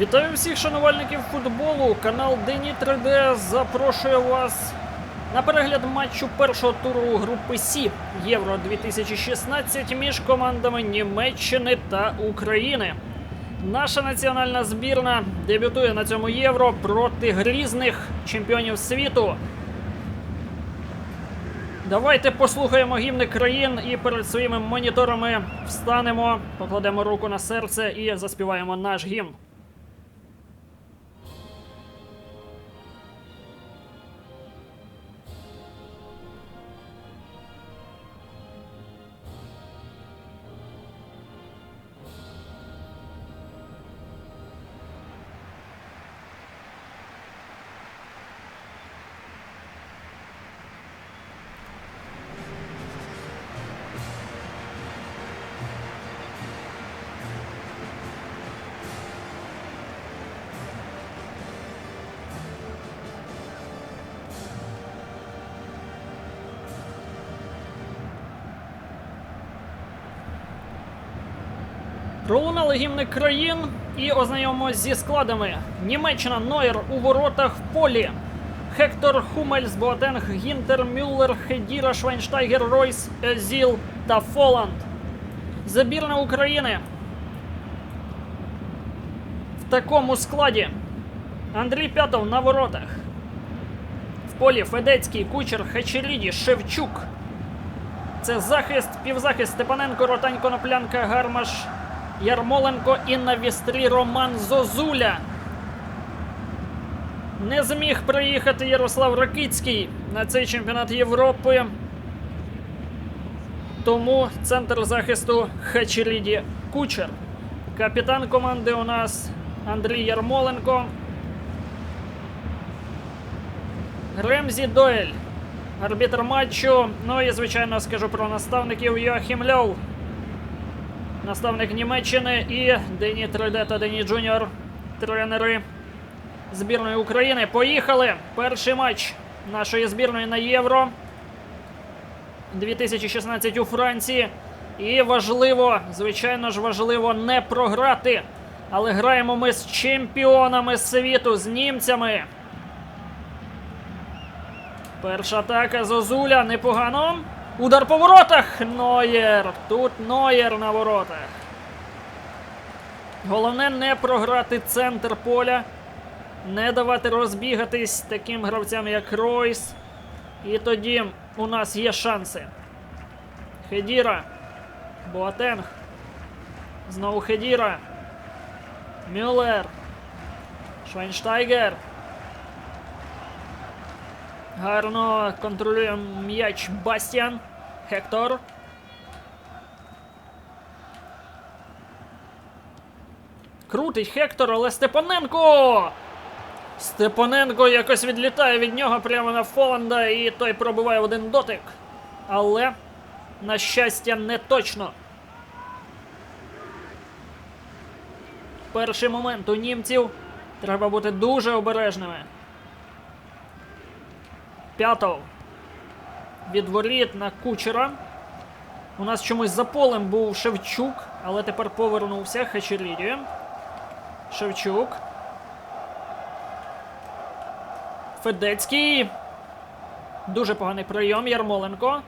Вітаю всіх шанувальників футболу. Канал Дені 3D запрошує вас на перегляд матчу першого туру групи Сі Євро 2016 між командами Німеччини та України. Наша національна збірна дебютує на цьому євро проти грізних чемпіонів світу. Давайте послухаємо гімни країн і перед своїми моніторами встанемо, покладемо руку на серце і заспіваємо наш гімн. Пролунали гімни країн і ознайомимось зі складами. Німеччина Нойер у воротах в полі. Хектор Хумельс, Боатенг, Гінтер, Мюллер, Хедіра, Швайнштайгер, Ройс, Езіл та Фоланд. Забірна України. В такому складі. Андрій П'ятов на воротах. В полі Федецький, Кучер, Хачеріді, Шевчук. Це захист, півзахист Степаненко, Ротань, Коноплянка, Гармаш, Ярмоленко і на вістрі Роман Зозуля. Не зміг приїхати Ярослав Ракицький на цей чемпіонат Європи. Тому центр захисту Хачеріді Кучер. Капітан команди у нас Андрій Ярмоленко. Ремзі Дойль. Арбітр матчу. Ну і звичайно скажу про наставників Йоахім Льов. Наставник Німеччини і Дені 3D та Дені Джуніор. Тренери збірної України. Поїхали! Перший матч нашої збірної на Євро 2016 у Франції. І важливо, звичайно ж, важливо не програти. Але граємо ми з чемпіонами світу, з німцями. Перша атака Зозуля непогано. Удар по воротах. Ноєр. Тут Ноєр на воротах. Головне не програти центр поля, не давати розбігатись таким гравцям, як Ройс. І тоді у нас є шанси. Хедіра. Боатенг. Знову Хедіра. Мюллер. Швайнштайгер. Гарно контролює м'яч Бастіан. Хектор. Крутить Хектор, але Степаненко! Степаненко якось відлітає від нього прямо на Фоланда, і той пробиває один дотик. Але, на щастя, не точно. Перший момент у німців. Треба бути дуже обережними. П'ятов. Від на кучера. У нас чомусь за полем був Шевчук, але тепер повернувся Хачеріді. Шевчук. Федецький. Дуже поганий прийом. Ярмоленко.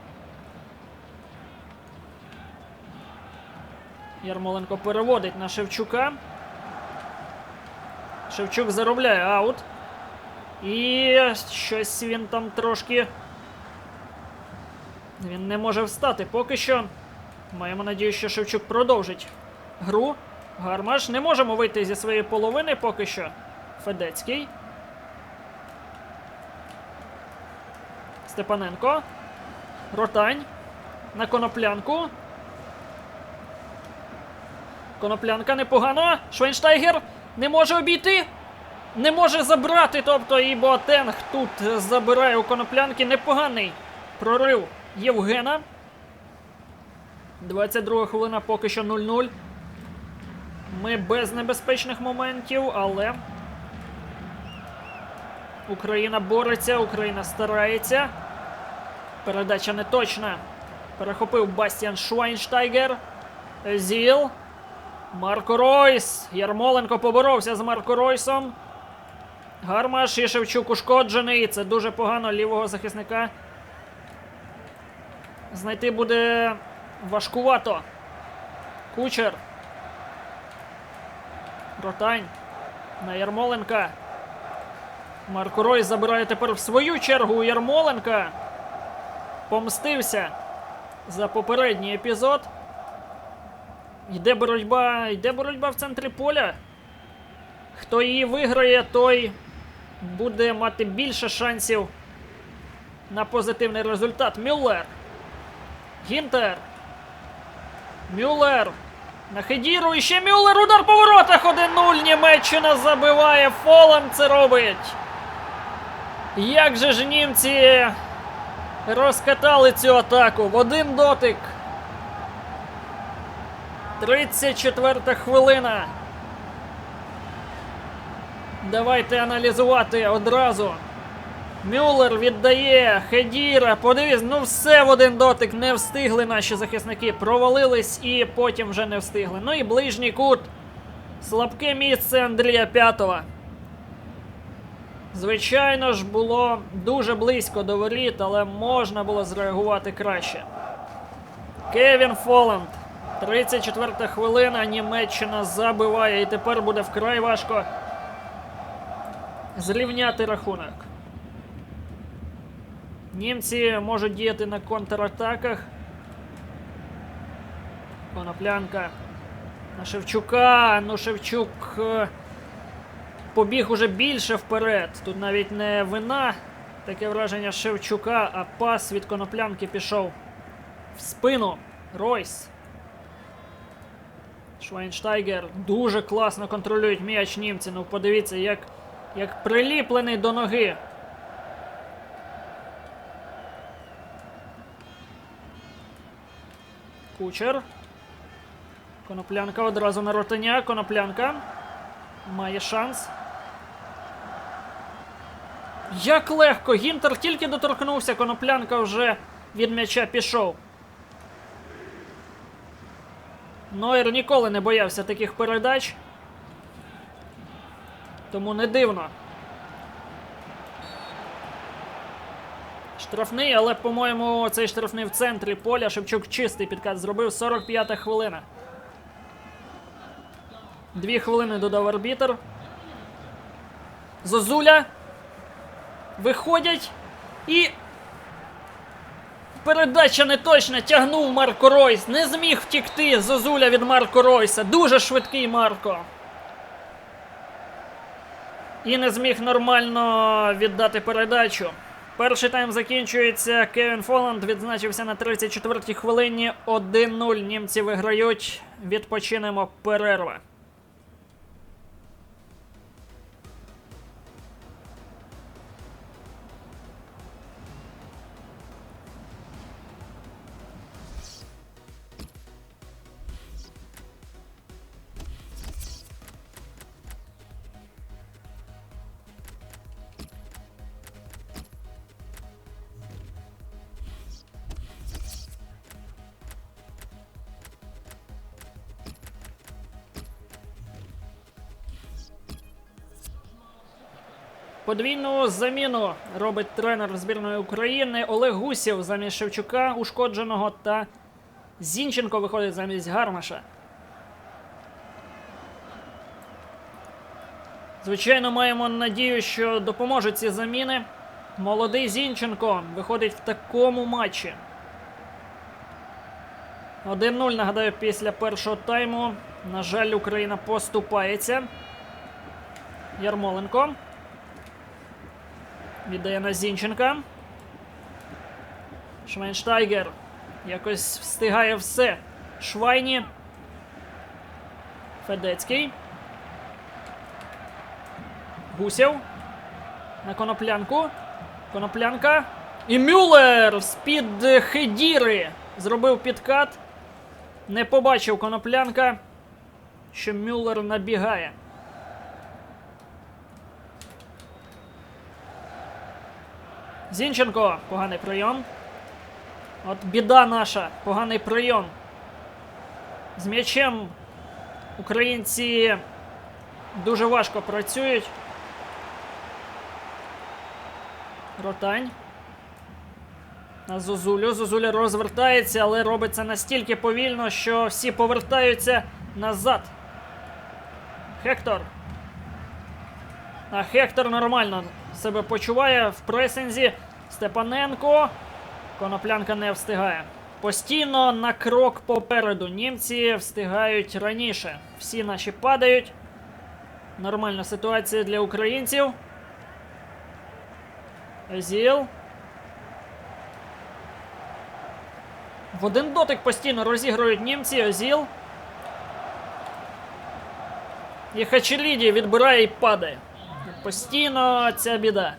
Ярмоленко переводить на Шевчука. Шевчук заробляє аут. І щось він там трошки. Він не може встати поки що. Маємо надію, що Шевчук продовжить гру. Гармаш. Не можемо вийти зі своєї половини поки що. Федецький. Степаненко. Ротань. На коноплянку. Коноплянка непогано. Швейнштайгер не може обійти. Не може забрати, тобто і Боатенг тут забирає у коноплянки непоганий прорив Євгена. 22 хвилина поки що 0-0. Ми без небезпечних моментів, але Україна бореться, Україна старається. Передача не точна. Перехопив Бастіан Швайнштайгер. Зіл. Марко Ройс. Ярмоленко поборовся з Марко Ройсом. Гармаш і Шевчук ушкоджений. Це дуже погано лівого захисника. Знайти буде важкувато. Кучер. Ротань. На Ярмоленка. Марко Ройс забирає тепер в свою чергу Ярмоленка. Помстився за попередній епізод. Йде боротьба, йде боротьба в центрі поля. Хто її виграє, той буде мати більше шансів на позитивний результат. Мюллер. Гінтер. Мюллер. На Хедіру і ще Мюллер. Удар по воротах 1-0. Німеччина забиває. Фолан це робить. Як же ж німці розкатали цю атаку в один дотик. 34 хвилина. Давайте аналізувати одразу. Мюллер віддає Хедіра. Подивись, ну все в один дотик. Не встигли наші захисники. Провалились і потім вже не встигли. Ну і ближній кут. Слабке місце Андрія П'ятова. Звичайно ж, було дуже близько до воріт, але можна було зреагувати краще. Кевін Фоланд. 34 хвилина. Німеччина забиває. І тепер буде вкрай важко зрівняти рахунок. Німці можуть діяти на контратаках. Коноплянка. На Шевчука. Ну, Шевчук е, побіг уже більше вперед. Тут навіть не вина. Таке враження Шевчука, а пас від коноплянки пішов в спину. Ройс. Швайнштайгер дуже класно контролюють м'яч німці. Ну подивіться, як, як приліплений до ноги. Кучер. Коноплянка одразу на ротаня. Коноплянка. Має шанс. Як легко! Гінтер тільки доторкнувся, коноплянка вже від м'яча пішов. Нойер ніколи не боявся таких передач. Тому не дивно. Штрафний, але, по-моєму, цей штрафний в центрі поля. Шевчук чистий підкат зробив 45-та хвилина. Дві хвилини додав арбітер. Зозуля. Виходять. І. Передача не точна. Тягнув Марко Ройс. Не зміг втікти Зозуля від Марко Ройса. Дуже швидкий Марко. І не зміг нормально віддати передачу. Перший тайм закінчується. Кевін Фоланд відзначився на 34-й хвилині. 1-0. Німці виграють. Відпочинемо перерва. Подвійну заміну робить тренер збірної України Олег Гусєв замість Шевчука, ушкодженого та Зінченко виходить замість Гармаша. Звичайно, маємо надію, що допоможуть ці заміни. Молодий Зінченко виходить в такому матчі. 1-0, нагадаю, після першого тайму. На жаль, Україна поступається. Ярмоленко. Віддає на Зінченка. Швайнштайгер. Якось встигає все. Швайні. Федецький. Гусєв. На коноплянку. Коноплянка. І Мюллер з-під Хедіри. Зробив підкат. Не побачив коноплянка, що Мюллер набігає. Зінченко, поганий прийом. От біда наша, поганий прийом. З м'ячем Українці дуже важко працюють. Ротань. На Зозулю. Зозуля розвертається, але робить це настільки повільно, що всі повертаються назад. Хектор. А Хектор нормально себе почуває в пресинзі. Степаненко. Коноплянка не встигає. Постійно на крок попереду. Німці встигають раніше. Всі наші падають. Нормальна ситуація для українців. Езіл. В один дотик постійно розігрують німці. Озіл. І Хачеліді відбирає і падає. Постійно ця біда.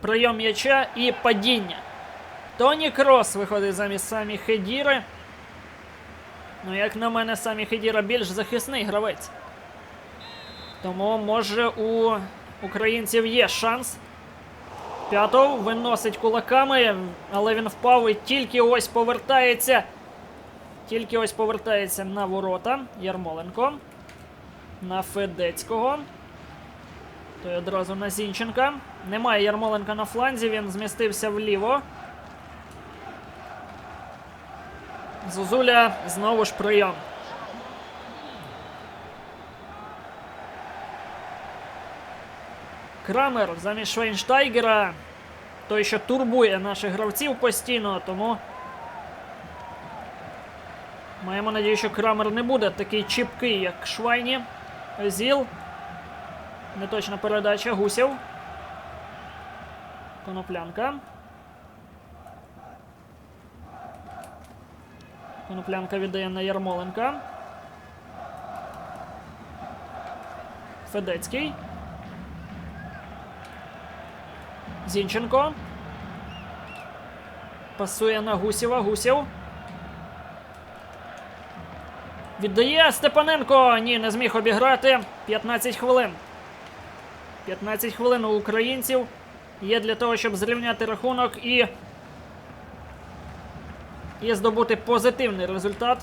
Прийом м'яча і падіння. Тоні Крос виходить замість самі Хедіри. Ну, як на мене, самі Хедіра більш захисний гравець. Тому, може, у українців є шанс. П'ятов виносить кулаками, але він впав і тільки ось повертається. Тільки ось повертається на ворота. Ярмоленко. На Федецького. То й одразу на Зінченка. Немає Ярмоленка на фланзі, він змістився вліво. Зозуля знову ж прийом. Крамер замість Швейнштайгера. Той, що турбує наших гравців постійно, тому. Маємо надію, що Крамер не буде такий чіпкий, як Швайні. Зіл. Неточна передача. Гусєв. Коноплянка. Коноплянка віддає на Ярмоленка. Федецький. Зінченко. Пасує на Гусєва. Гусєв. Віддає Степаненко. Ні, не зміг обіграти. 15 хвилин. 15 хвилин у українців є для того, щоб зрівняти рахунок і. І здобути позитивний результат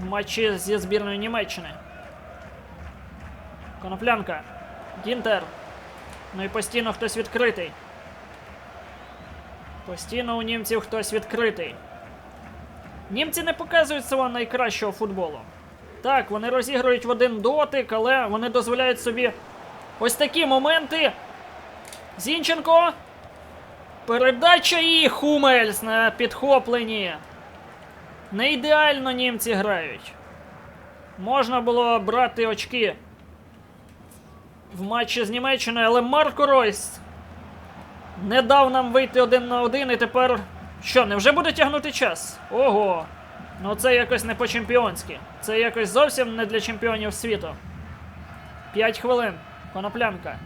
в матчі зі збірною Німеччини. Коноплянка. Гінтер. Ну і постійно хтось відкритий. Постійно у німців хтось відкритий. Німці не показують свого найкращого футболу. Так, вони розігрують в один дотик, але вони дозволяють собі ось такі моменти. Зінченко. Передача і Хумельс на підхопленні. Не ідеально німці грають. Можна було брати очки в матчі з Німеччиною, але Марко Ройс не дав нам вийти один на один і тепер. Що, невже буде тягнути час? Ого! Ну це якось не по-чемпіонськи. Це якось зовсім не для чемпіонів світу. П'ять хвилин. Коноплянка.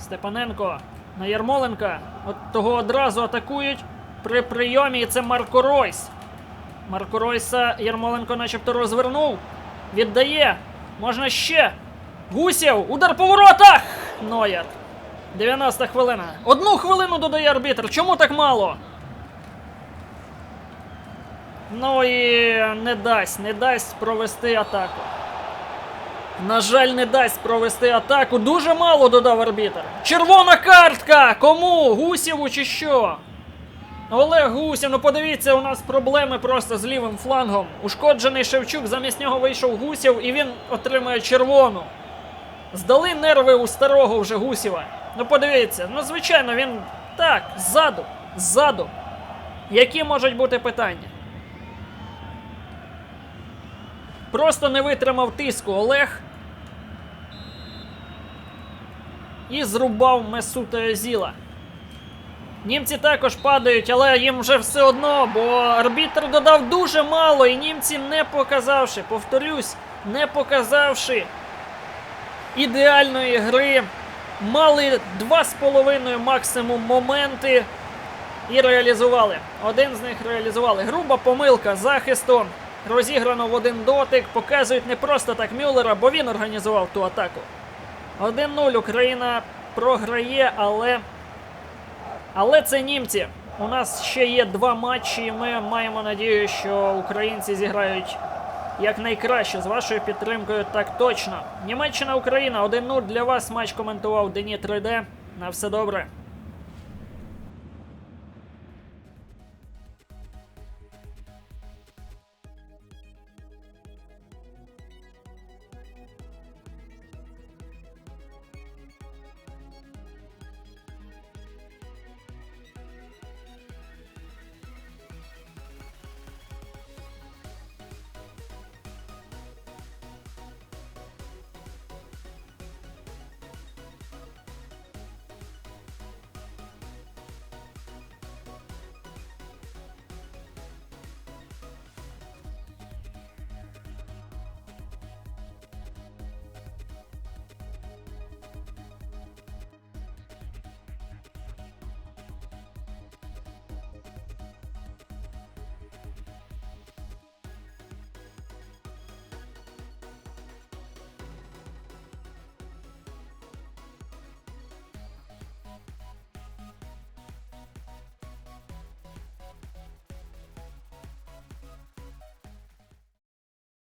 Степаненко на Ярмоленка. От того одразу атакують при прийомі. І це Марко Ройс. Марко Ройса Ярмоленко начебто розвернув. Віддає. Можна ще. Гусєв. Удар по воротах! Ноєр. 90 хвилина. Одну хвилину додає арбітр. Чому так мало? Ну і не дасть, не дасть провести атаку. На жаль, не дасть провести атаку. Дуже мало додав арбітр. Червона картка! Кому? Гусєву чи що? Олег Гусєв, ну подивіться, у нас проблеми просто з лівим флангом. Ушкоджений Шевчук, замість нього вийшов Гусєв і він отримує червону. Здали нерви у старого вже Гусєва. Ну подивіться, ну звичайно, він так, ззаду, ззаду. Які можуть бути питання? Просто не витримав тиску Олег. І зрубав Месута Озіла. Німці також падають, але їм вже все одно, бо арбітр додав дуже мало, і німці не показавши, повторюсь, не показавши ідеальної гри, мали два з половиною максимум моменти і реалізували. Один з них реалізували. Груба помилка захисту. Розіграно в один дотик. Показують не просто так Мюллера, бо він організував ту атаку. 1-0 Україна програє, але. Але це німці. У нас ще є два матчі, і ми маємо надію, що українці зіграють якнайкраще з вашою підтримкою. Так точно. Німеччина Україна 1-0 для вас матч коментував Дені 3D. На все добре.